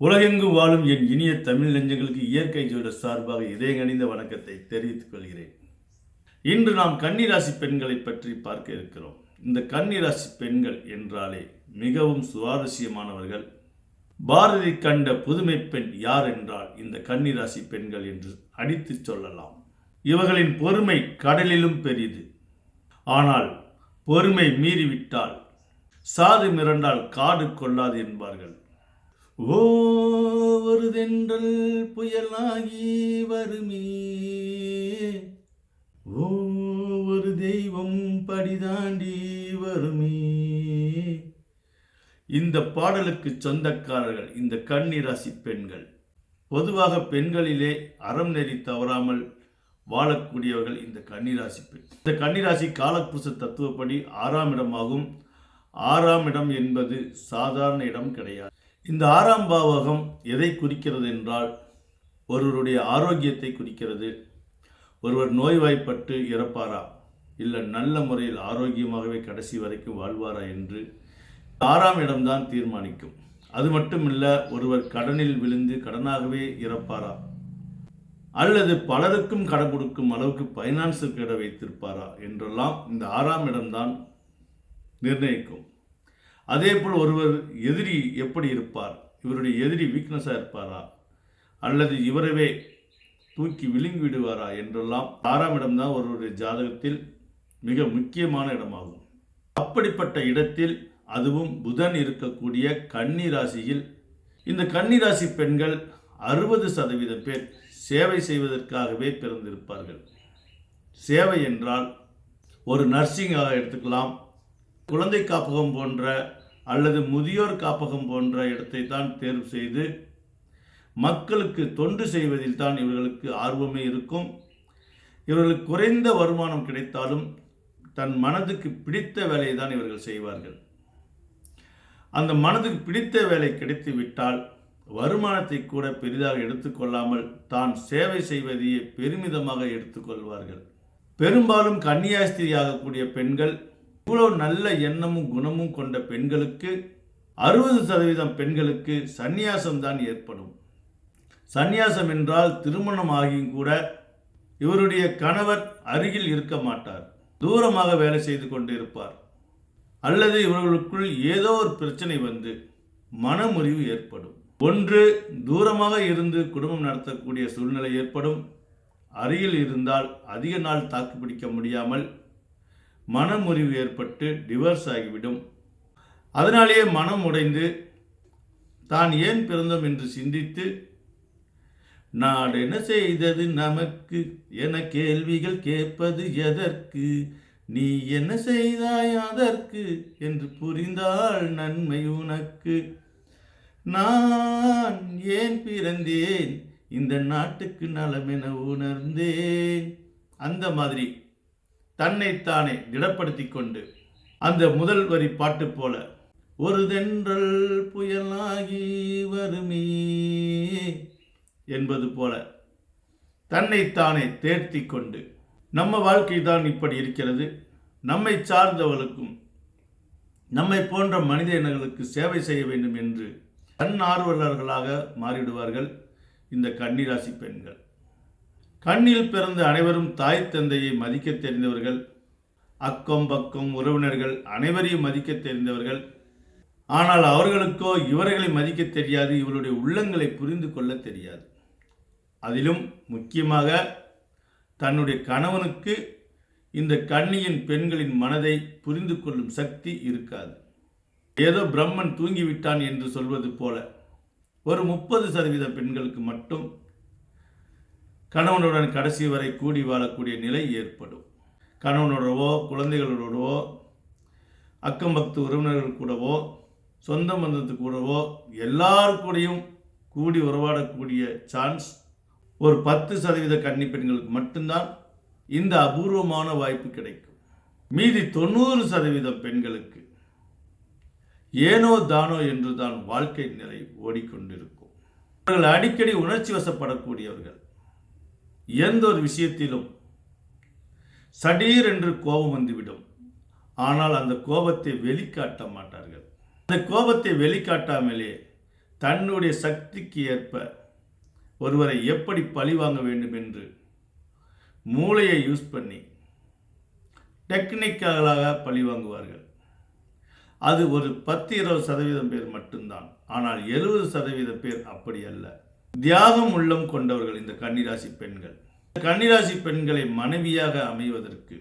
உலகெங்கு வாழும் என் இனிய தமிழ் நெஞ்சங்களுக்கு இயற்கை ஜோட சார்பாக இதயங்கணிந்த வணக்கத்தை தெரிவித்துக் கொள்கிறேன். இன்று நாம் கன்னிராசி பெண்களை பற்றி பார்க்க இருக்கிறோம். இந்த கன்னிராசி பெண்கள் என்றாலே மிகவும் சுவாரஸ்யமானவர்கள். பாரதி கண்ட புதுமை பெண் யார் என்றால் இந்த கன்னிராசி பெண்கள் என்று அடித்து சொல்லலாம். இவர்களின் பொறுமை கடலிலும் பெரிது ஆனால் பொறுமை மீறிவிட்டால் சாது மிரண்டால் காடு கொள்ளாது என்பார்கள். ஓ ஒருதென்றள் புயலாகி வருமே. ஓ ஒரு தெய்வம் படிதாண்டி வருமே. இந்த பாடலுக்கு சொந்தக்காரர்கள் இந்த கண்ணிராசி பெண்கள். பொதுவாக பெண்களிலே அறம் நெறி தவறாமல் வாழக்கூடியவர்கள் இந்த கன்னிராசி பெண். இந்த கன்னிராசி காலப்புருஷ தத்துவப்படி ஆறாம் இடமாகும். ஆறாம் இடம் என்பது சாதாரண இடம் கிடையாது. இந்த ஆறாம் பாவகம் எதை குறிக்கிறது என்றால் ஒருவருடைய ஆரோக்கியத்தை குறிக்கிறது. ஒருவர் நோய்வாய்ப்பட்டு இறப்பாரா? இல்லை நல்ல முறையில் ஆரோக்கியமாகவே கடைசி வரைக்கும் வாழ்வாரா என்று ஆறாம் இடம்தான் தீர்மானிக்கும். அது மட்டுமில்ல ஒருவர் கடனில் விழுந்து கடனாகவே இறப்பாரா? அல்லது பலருக்கும் கடன் கொடுக்கும் அளவுக்கு பைனான்ஸில் கிட வைத்திருப்பாரா? என்றெல்லாம் இந்த ஆறாம் இடம்தான் நிர்ணயிக்கும். அதே போல் ஒருவர் எதிரி எப்படி இருப்பார்? இவருடைய எதிரி வீக்னஸாக இருப்பாரா? அல்லது இவரவே தூக்கி விழுங்கி விடுவாரா என்றெல்லாம் ஆறாம் இடம்தான் ஒருவருடைய ஜாதகத்தில் மிக முக்கியமான இடமாகும். அப்படிப்பட்ட இடத்தில் அதுவும் புதன் இருக்கக்கூடிய கன்னி ராசியில் இந்த கன்னி ராசி பெண்கள் அறுபது சதவீத பேர் சேவை செய்வதற்காகவே பிறந்திருப்பார்கள். சேவை என்றால் ஒரு நர்சிங்காக எடுத்துக்கலாம். குழந்தை காப்பகம் போன்ற அல்லது முதியோர் காப்பகம் போன்ற இடத்தை தான் தேர்வு செய்து மக்களுக்கு தொண்டு செய்வதில் தான் இவர்களுக்கு ஆர்வமே இருக்கும். இவர்களுக்கு குறைந்த வருமானம் கிடைத்தாலும் தன் மனதுக்கு பிடித்த வேலையை தான் இவர்கள் செய்வார்கள். அந்த மனதுக்கு பிடித்த வேலை கிடைத்து விட்டால் வருமானத்தை கூட பெரிதாக எடுத்துக்கொள்ளாமல் தான் சேவை செய்வதையே பெருமிதமாக எடுத்துக்கொள்வார்கள் பெரும்பாலும் கன்னியாஸ்திரி ஆகக்கூடிய பெண்கள் இவ்வளோ நல்ல எண்ணமும் குணமும் கொண்ட பெண்களுக்கு அறுபது சதவீதம் பெண்களுக்கு சந்நியாசம் தான் ஏற்படும். சந்நியாசம் என்றால் திருமணம் ஆகியும் கூட இவருடைய கணவர் அருகில் இருக்க மாட்டார். தூரமாக வேலை செய்து கொண்டு இருப்பார். அல்லது இவர்களுக்குள் ஏதோ ஒரு பிரச்சனை வந்து மனமுறிவு ஏற்படும். ஒன்று தூரமாக இருந்து குடும்பம் நடத்தக்கூடிய சூழ்நிலை ஏற்படும். அருகில் இருந்தால் அதிக நாள் தாக்குப்பிடிக்க முடியாமல் மனமுறிவு ஏற்பட்டு டிவர்ஸ் ஆகிவிடும். அதனாலேயே மனம் உடைந்து தான் ஏன் பிறந்தோம் என்று சிந்தித்து நாடு என்ன செய்தது நமக்கு என கேள்விகள் கேட்பது எதற்கு? நீ என்ன செய்தாய் அதற்கு? என்று புரிந்தால் நன்மை உனக்கு. நான் ஏன் பிறந்தேன்? இந்த நாட்டுக்கு நலமென உணர்ந்தேன். அந்த மாதிரி. தன்னைத்தானே திடப்படுத்தி கொண்டு அந்த முதல் வரி பாட்டு போல ஒரு தென்றல் புயலாகி வருமே என்பது போல தன்னைத்தானே தேர்த்தி கொண்டு நம்ம வாழ்க்கை தான் இப்படி இருக்கிறது. நம்மை சார்ந்தவர்களுக்கும் நம்மை போன்ற மனித இனங்களுக்கு சேவை செய்ய வேண்டும் என்று தன்னார்வலர்களாக மாறிவிடுவார்கள் இந்த கன்னிராசி பெண்கள். கண்ணில் பிறந்த அனைவரும் தாய் தந்தையை மதிக்க தெரிந்தவர்கள். அக்கம் பக்கம் உறவினர்கள் அனைவரையும் மதிக்க தெரிந்தவர்கள். ஆனால் அவர்களுக்கோ இவர்களை மதிக்க தெரியாது இவருடைய உள்ளங்களை புரிந்து கொள்ள தெரியாது. அதிலும் முக்கியமாக தன்னுடைய கணவனுக்கு இந்த கண்ணியின் பெண்களின் மனதை புரிந்து கொள்ளும் சக்தி இருக்காது. ஏதோ பிரம்மன் தூங்கிவிட்டான் என்று சொல்வது போல ஒரு முப்பது சதவீத பெண்களுக்கு மட்டும் கணவனுடன் கடைசி வரை கூடி வாழக்கூடிய நிலை ஏற்படும். கணவனோடவோ குழந்தைகளோடவோ அக்கம் பக்து உறவினர்கள் கூடவோ சொந்த பந்தத்து கூடவோ எல்லார் கூடயும் கூடி உறவாடக்கூடிய சான்ஸ் ஒரு பத்து சதவீத கன்னி பெண்களுக்கு மட்டும்தான் இந்த அபூர்வமான வாய்ப்பு கிடைக்கும். மீதி தொண்ணூறு சதவீதம் பெண்களுக்கு ஏனோ தானோ என்று தான் வாழ்க்கை நிலை ஓடிக்கொண்டிருக்கும். அவர்கள் அடிக்கடி உணர்ச்சி வசப்படக்கூடியவர்கள். எந்த ஒரு விஷயத்திலும் சடீர் என்று கோபம் வந்துவிடும். ஆனால் அந்த கோபத்தை வெளிக்காட்ட மாட்டார்கள். அந்த கோபத்தை வெளிக்காட்டாமலே தன்னுடைய சக்திக்கு ஏற்ப ஒருவரை எப்படி பழி வாங்க வேண்டும் என்று மூளையை யூஸ் பண்ணி டெக்னிக்கலாக பழி வாங்குவார்கள். அது ஒரு பத்து இருபது சதவீதம் பேர் மட்டும்தான். ஆனால் எழுபது சதவீதம் பேர் அப்படி அல்ல. தியாகம் உள்ளம் கொண்டவர்கள் இந்த கன்னிராசி பெண்கள். கன்னிராசி பெண்களை மனைவியாக அமைவதற்கு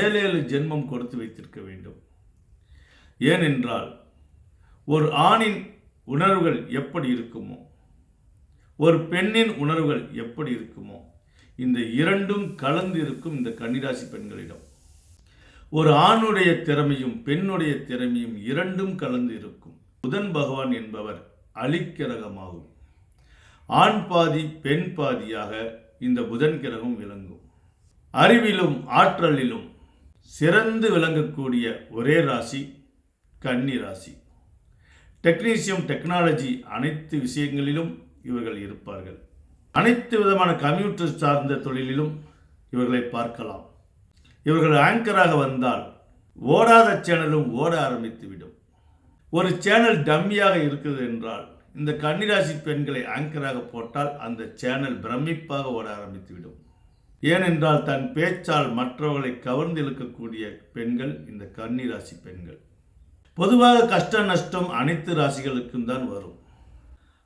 ஏழு ஏழு ஜென்மம் கொடுத்து வைத்திருக்க வேண்டும். ஏனென்றால் ஒரு ஆணின் உணர்வுகள் எப்படி இருக்குமோ ஒரு பெண்ணின் உணர்வுகள் எப்படி இருக்குமோ இந்த இரண்டும் கலந்து இருக்கும் இந்த கன்னிராசி பெண்களிடம். ஒரு ஆணுடைய திறமையும் பெண்ணுடைய திறமையும் இரண்டும் கலந்து இருக்கும். புதன் பகவான் என்பவர் அலிக்கிரகமாகும் ஆண் பாதி பெண் பாதியாக இந்த புதன் கிரகம் விளங்கும். அறிவிலும் ஆற்றலிலும் சிறந்து விளங்கக்கூடிய ஒரே ராசி கன்னி ராசி. டெக்னீசியம் டெக்னாலஜி அனைத்து விஷயங்களிலும் இவர்கள் இருப்பார்கள். அனைத்து விதமான கம்ப்யூட்டர் சார்ந்த தொழிலிலும் இவர்களை பார்க்கலாம். இவர்கள் ஆங்கராக வந்தால் ஓடாத சேனலும் ஓட ஆரம்பித்துவிடும். ஒரு சேனல் டம்மியாக இருக்குது என்றால் இந்த கன்னிராசி பெண்களை ஆங்கராக போட்டால் அந்த சேனல் பிரமிப்பாக ஓட ஆரம்பித்துவிடும். ஏனென்றால் தன் பேச்சால் மற்றவர்களை கவர்ந்து இழுக்கக்கூடிய பெண்கள் இந்த கன்னிராசி பெண்கள். பொதுவாக கஷ்ட நஷ்டம் அனைத்து ராசிகளுக்கும் தான் வரும்.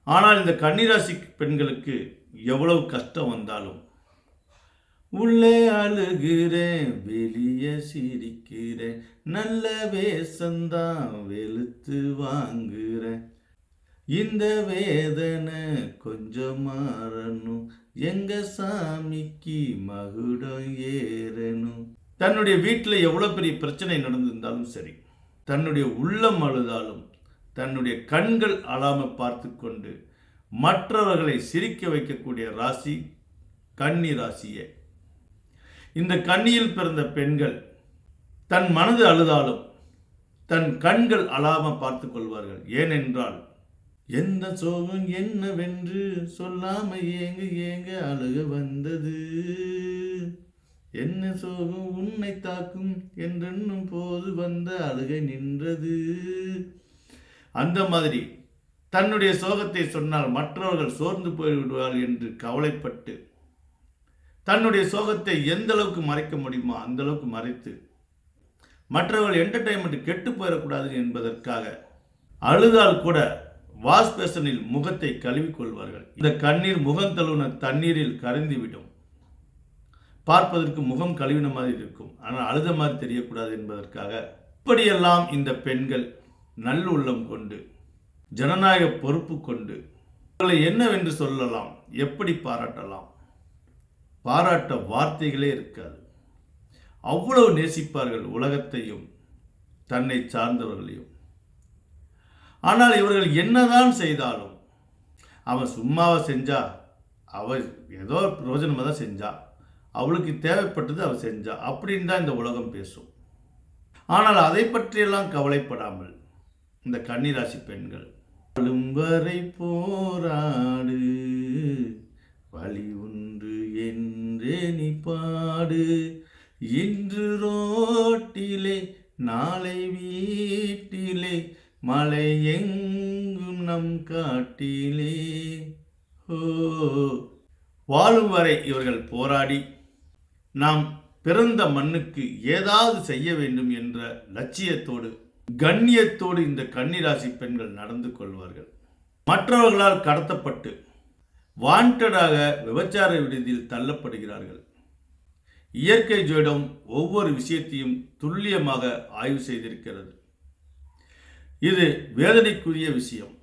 ஆனால் இந்த கன்னிராசி பெண்களுக்கு எவ்வளவு கஷ்டம் வந்தாலும் உள்ளே அழுகிறேன் வெளியே சிரிக்கிறேன் நல்ல வேஷந்தான் வெளுத்து வாங்குறேன். இந்த வேதனை கொஞ்சம் மாறணும். எங்க சாமிக்கு மகுடம் ஏறணும். தன்னுடைய வீட்டில் எவ்வளோ பெரிய பிரச்சனை நடந்திருந்தாலும் சரி தன்னுடைய உள்ளம் அழுதாலும் தன்னுடைய கண்கள் அழாமல் பார்த்து கொண்டு மற்றவர்களை சிரிக்க வைக்கக்கூடிய ராசி கன்னி ராசியே. இந்த கன்னியில் பிறந்த பெண்கள் தன் மனது அழுதாலும் தன் கண்கள் அழாமல் பார்த்து கொள்வார்கள் ஏனென்றால் எந்த சோகம் என்னவென்று சொல்லாம ஏங்க ஏங்க அழுக வந்தது? என்ன சோகம் உன்னை தாக்கும் என்றென்னும் போது வந்த அழுகை நின்றது. அந்த மாதிரி தன்னுடைய சோகத்தை சொன்னால் மற்றவர்கள் சோர்ந்து போய்விடுவார்கள் என்று கவலைப்பட்டு தன்னுடைய சோகத்தை எந்த அளவுக்கு மறைக்க முடியுமோ அந்த அளவுக்கு மறைத்து மற்றவர்கள் என்டர்டைன்மெண்ட் கெட்டு போயிடக்கூடாது என்பதற்காக அழுதால் கூட வாஷ் பேசனில் முகத்தை கழுவிக்கொள்வார்கள். இந்த கண்ணீர் முகம் தழுவின தண்ணீரில் கரைந்துவிடும். பார்ப்பதற்கு முகம் கழுவின மாதிரி இருக்கும். ஆனால் அழுத மாதிரி தெரியக்கூடாது என்பதற்காக இப்படியெல்லாம் இந்த பெண்கள் நல்லுள்ளம் கொண்டு ஜனநாயக பொறுப்பு கொண்டு உங்களை என்னவென்று சொல்லலாம் எப்படி பாராட்டலாம்? பாராட்ட வார்த்தைகளே இருக்காது. அவ்வளவு நேசிப்பார்கள் உலகத்தையும் தன்னை சார்ந்தவர்களையும். ஆனால் இவர்கள் என்னதான் செய்தாலும் அவன் சும்மாவை செஞ்சா அவள் ஏதோ பிரயோஜனமாக தான் செஞ்சா அவளுக்கு தேவைப்பட்டது அவள் செஞ்சா அப்படின்னு தான் இந்த உலகம் பேசும். ஆனால் அதை பற்றியெல்லாம் கவலைப்படாமல் இந்த கன்னிராசி பெண்கள் வரை போராடு வழி உண்டு என்றே நீ பாடு இன்று ரோட்டிலே நாளை வீட்டிலே மலை எங்கும் நம் காட்டிலே. ஓ. வாழும் வரை இவர்கள் போராடி நாம் பிறந்த மண்ணுக்கு ஏதாவது செய்ய வேண்டும் என்ற லட்சியத்தோடு கண்ணியத்தோடு இந்த கன்னிராசி பெண்கள் நடந்து கொள்வார்கள். மற்றவர்களால் கடத்தப்பட்டு வாண்டடாக விபச்சார விடுதியில் தள்ளப்படுகிறார்கள். இயற்கை ஜோடம் ஒவ்வொரு விஷயத்தையும் துல்லியமாக ஆய்வு செய்திருக்கிறது. இது வேதனைக்குரிய விஷயம்.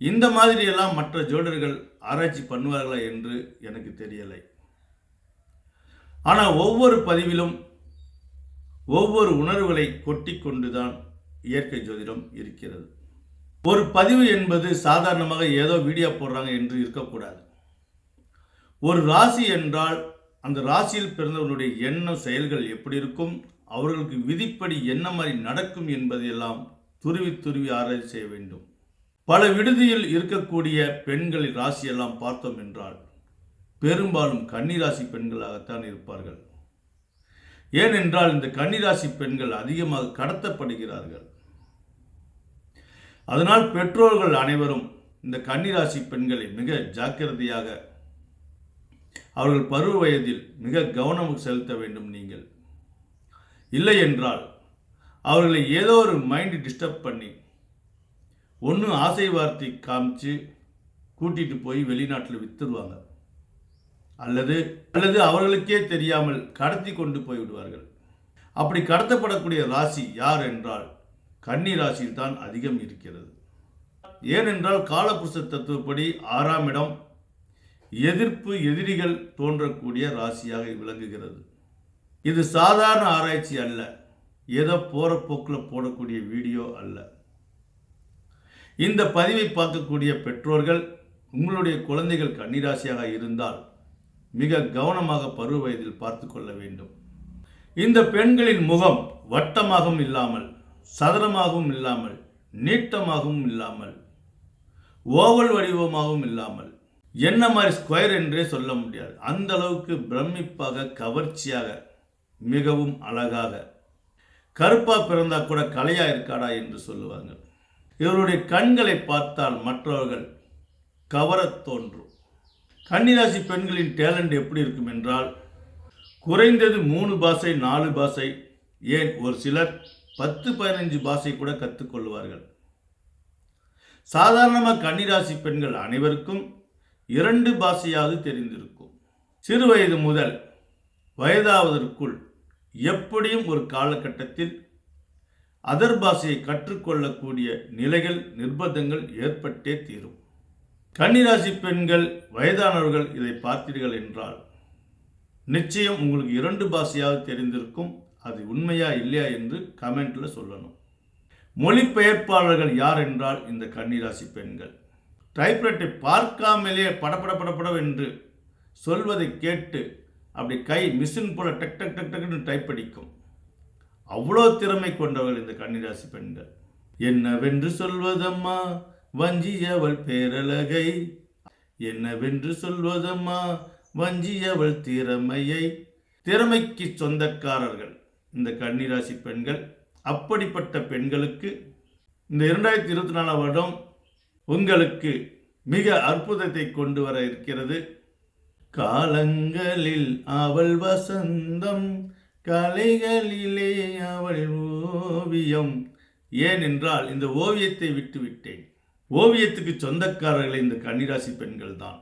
இந்த மாதிரியெல்லாம் மற்ற ஜோடர்கள் ஆராய்ச்சி பண்ணுவார்களா என்று எனக்கு தெரியலை. ஆனால் ஒவ்வொரு பதிவிலும் ஒவ்வொரு உணர்வுகளை கொட்டி கொண்டுதான் இயற்கை ஜோதிடம் இருக்கிறது. ஒரு பதிவு என்பது சாதாரணமாக ஏதோ வீடியோ போடுறாங்க என்று இருக்கக்கூடாது. ஒரு ராசி என்றால் அந்த ராசியில் பிறந்தவர்களுடைய எண்ணம் செயல்கள் எப்படி இருக்கும் அவர்களுக்கு விதிப்படி என்ன மாதிரி நடக்கும் என்பதையெல்லாம் துருவி துருவி ஆராய்ச்சி செய்ய வேண்டும். பல விடுதியில் இருக்கக்கூடிய பெண்களின் ராசியெல்லாம் பார்த்தோம் என்றால் பெரும்பாலும் கன்னிராசி பெண்களாகத்தான் இருப்பார்கள். ஏனென்றால் இந்த கன்னிராசி பெண்கள் அதிகமாக கடத்தப்படுகிறார்கள். அதனால் பெற்றோர்கள் அனைவரும் இந்த கன்னிராசி பெண்களை மிக ஜாக்கிரதையாக அவர்கள் பருவ வயதில் மிக கவனம் செலுத்த வேண்டும் நீங்கள். இல்லை என்றால் அவர்களை ஏதோ ஒரு மைண்ட் டிஸ்டர்ப் பண்ணி ஒன்று ஆசை வார்த்தை காமிச்சு கூட்டிகிட்டு போய் வெளிநாட்டில் வித்துருவாங்க. அல்லது அல்லது அவர்களுக்கே தெரியாமல் கடத்தி கொண்டு போய் விடுவார்கள். அப்படி கடத்தப்படக்கூடிய ராசி யார் என்றால் கன்னி ராசியில் தான் அதிகம் இருக்கிறது. ஏனென்றால் காலபுருஷ தத்துவப்படி ஆறாம் இடம் எதிர்ப்பு எதிரிகள் தோன்றக்கூடிய ராசியாக விளங்குகிறது. இது சாதாரண ஆராய்ச்சி அல்ல. ஏதோ போகிற போக்கில் போடக்கூடிய வீடியோ அல்ல. இந்த பதிவை பார்க்கக்கூடிய பெற்றோர்கள் உங்களுடைய குழந்தைகள் கன்னிராசியாக இருந்தால் மிக கவனமாக பருவ வயதில் பார்த்து கொள்ள வேண்டும். இந்த பெண்களின் முகம் வட்டமாகவும் இல்லாமல் சதுரமாகவும் இல்லாமல் நீட்டமாகவும் இல்லாமல் ஓவல் வடிவமாகவும் இல்லாமல் என்ன மாதிரி ஸ்கொயர் என்றே சொல்ல முடியாது. அந்த அளவுக்கு பிரமிப்பாக கவர்ச்சியாக மிகவும் அழகாக கருப்பாக பிறந்தா கூட கலையாக இருக்காடா என்று சொல்லுவாங்க. இவருடைய கண்களை பார்த்தால் மற்றவர்கள் கவரத் தோன்றும். கன்னிராசி பெண்களின் டேலண்ட் எப்படி இருக்கும் என்றால் குறைந்தது மூணு பாஷை நாலு பாஷை ஏன் ஒரு சிலர் பத்து பதினஞ்சு பாஷை கூட கற்றுக்கொள்வார்கள் சாதாரணமாக கன்னிராசி பெண்கள் அனைவருக்கும் இரண்டு பாஷையாவது தெரிந்திருக்கும். சிறு வயது முதல் வயதாவதற்குள் எப்படியும் ஒரு காலகட்டத்தில் அதர் பாஷையை கற்றுக்கொள்ளக்கூடிய நிலைகள் நிர்பந்தங்கள் ஏற்பட்டே தீரும். கன்னிராசி பெண்கள் வயதானவர்கள் இதை பார்த்தீர்கள் என்றால் நிச்சயம் உங்களுக்கு இரண்டு பாஷையாவது தெரிந்திருக்கும். அது உண்மையா இல்லையா என்று கமெண்ட்ல சொல்லணும். மொழிபெயர்ப்பாளர்கள் யார் என்றால் இந்த கன்னிராசி பெண்கள். டைப்ரைட்டை பார்க்காமலே படப்பட படப்படவென்று சொல்வதை கேட்டு அப்படி கை மிஷின் போல டக் டக் டக் டக்னு டைப் அடிக்கும். அவ்வளோ திறமை கொண்டவர்கள் இந்த கன்னிராசி பெண்கள். என்னவென்று சொல்வதம்மா? வஞ்சியவள் பேரழகை. என்னவென்று சொல்வதம்மா? வஞ்சியவள் திறமையை. திறமைக்கு சொந்தக்காரர்கள் இந்த கன்னிராசி பெண்கள். அப்படிப்பட்ட பெண்களுக்கு இந்த இரண்டாயிரத்தி இருபத்தி நாலாம் வருடம் உங்களுக்கு மிக அற்புதத்தை கொண்டு வர இருக்கிறது. காலங்களில் அவள் வசந்தம் கலைகளிலே அவள் ஓவியம். ஏனென்றால் இந்த ஓவியத்தை விட்டுவிட்டேன். ஓவியத்துக்கு சொந்தக்காரர்கள் இந்த கன்னிராசி பெண்கள் தான்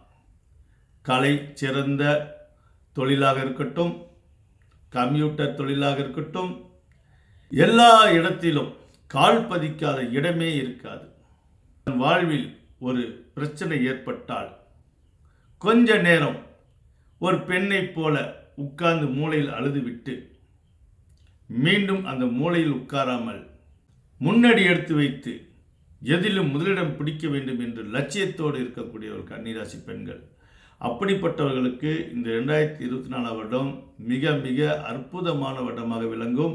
கலை சிறந்த தொழிலாக இருக்கட்டும் கம்ப்யூட்டர் தொழிலாக இருக்கட்டும் எல்லா இடத்திலும் கால் பதிக்காத இடமே இருக்காது. வாழ்வில் ஒரு பிரச்சனை ஏற்பட்டால் கொஞ்ச நேரம் ஒரு பெண்ணைப் போல உட்கார்ந்து மூளையில் அழுதுவிட்டு மீண்டும் அந்த மூளையில் உட்காராமல் முன்னடி எடுத்து வைத்து எதிலும் முதலிடம் பிடிக்க வேண்டும் என்று லட்சியத்தோடு இருக்கக்கூடிய ஒரு கன்னிராசி பெண்கள். அப்படிப்பட்டவர்களுக்கு இந்த ரெண்டாயிரத்தி இருபத்தி நாலாம் வருடம் மிக மிக அற்புதமான வருடமாக விளங்கும்.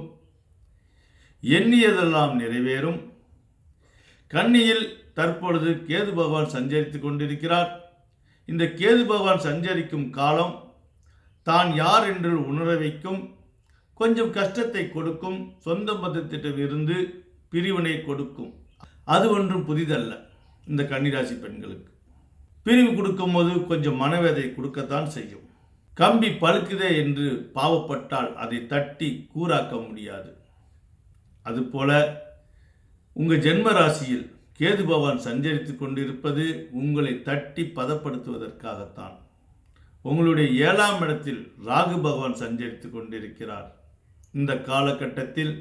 எண்ணியதெல்லாம் நிறைவேறும். கன்னியில் தற்பொழுது கேது பகவான் சஞ்சரித்துக் கொண்டிருக்கிறார். இந்த கேது பகவான் சஞ்சரிக்கும் காலம் தான் யார் என்று உணர வைக்கும். கொஞ்சம் கஷ்டத்தை கொடுக்கும். சொந்த மதத்திடம் இருந்து பிரிவினை கொடுக்கும். அது ஒன்றும் புதிதல்ல. இந்த கன்னிராசி பெண்களுக்கு. பிரிவு கொடுக்கும் போது கொஞ்சம் மனவேதை கொடுக்கத்தான் செய்யும். கம்பி பழுக்குதே என்று பாவப்பட்டால் அதை தட்டி கூறாக்க முடியாது. அதுபோல உங்கள் ஜென்ம ராசியில் கேது பகவான் சஞ்சரித்து கொண்டிருப்பது உங்களை தட்டி பதப்படுத்துவதற்காகத்தான். உங்களுடைய ஏழாம் இடத்தில் ராகு பகவான் சஞ்சரித்து கொண்டிருக்கிறார். இந்த காலகட்டத்தில்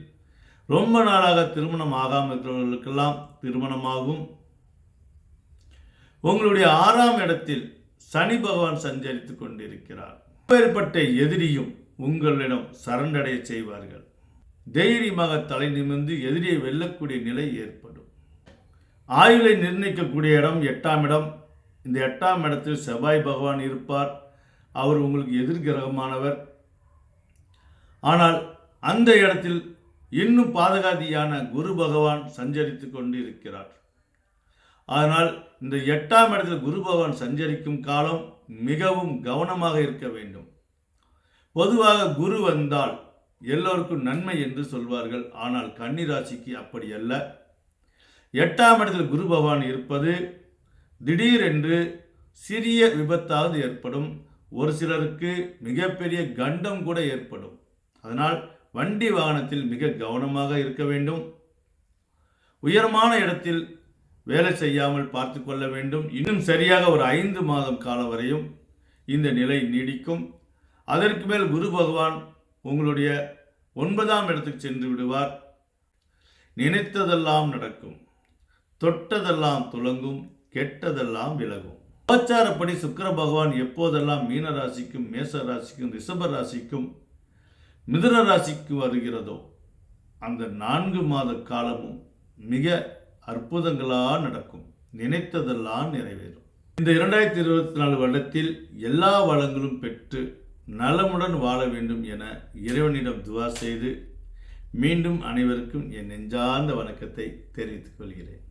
ரொம்ப நாளாக திருமணம் ஆகாமல் இருக்கிறவர்களுக்கெல்லாம் திருமணமாகும். உங்களுடைய ஆறாம் இடத்தில் சனி பகவான் சஞ்சரித்து கொண்டிருக்கிறார். வேறுபட்ட எதிரியும் உங்களிடம் சரண்டடைய செய்வார்கள். தைரியமாக தலை நிமிர்ந்து எதிரியை வெல்லக்கூடிய நிலை ஏற்படும். ஆயுளை நிர்ணயிக்கக்கூடிய இடம் எட்டாம் இடம். இந்த எட்டாம் இடத்தில் செவ்வாய் பகவான் இருப்பார். அவர் உங்களுக்கு எதிர்கிரகமானவர் ஆனால் அந்த இடத்தில் இன்னும் பாதகாதியான குரு பகவான் சஞ்சரித்து கொண்டு இருக்கிறார் அதனால் இந்த எட்டாம் இடத்தில் குரு பகவான் சஞ்சரிக்கும் காலம் மிகவும் கவனமாக இருக்க வேண்டும். பொதுவாக குரு வந்தால் எல்லோருக்கும் நன்மை என்று சொல்வார்கள். ஆனால் கன்னிராசிக்கு அப்படி அல்ல. எட்டாம் இடத்தில் குரு பகவான் இருப்பது திடீரென்று சிறிய விபத்தாவது ஏற்படும். ஒரு சிலருக்கு மிகப்பெரிய கண்டம் கூட ஏற்படும். அதனால் வண்டி வாகனத்தில் மிக கவனமாக இருக்க வேண்டும். உயரமான இடத்தில் வேலை செய்யாமல் பார்த்து கொள்ள வேண்டும். இன்னும் சரியாக ஒரு ஐந்து மாதம் காலம் வரையும் இந்த நிலை நீடிக்கும். அதற்கு மேல் குரு பகவான் உங்களுடைய ஒன்பதாம் இடத்துக்கு சென்று விடுவார். நினைத்ததெல்லாம் நடக்கும். தொட்டதெல்லாம் துலங்கும் கெட்டதெல்லாம் விலகும். கோச்சாரப்படி சுக்கர பகவான் எப்போதெல்லாம் மீன ராசிக்கும் மேச ராசிக்கும் ரிஷப ராசிக்கும் மிதுன ராசிக்கு வருகிறதோ அந்த நான்கு மாத காலமும் மிக அற்புதங்களாக நடக்கும். நினைத்ததெல்லாம் நிறைவேறும். இந்த இரண்டாயிரத்தி இருபத்தி நாலு வருடத்தில் எல்லா வளங்களும் பெற்று நலமுடன் வாழ வேண்டும் என இறைவனிடம் துவா செய்து மீண்டும் அனைவருக்கும் என் நெஞ்சார்ந்த வணக்கத்தை தெரிவித்துக் கொள்கிறேன்.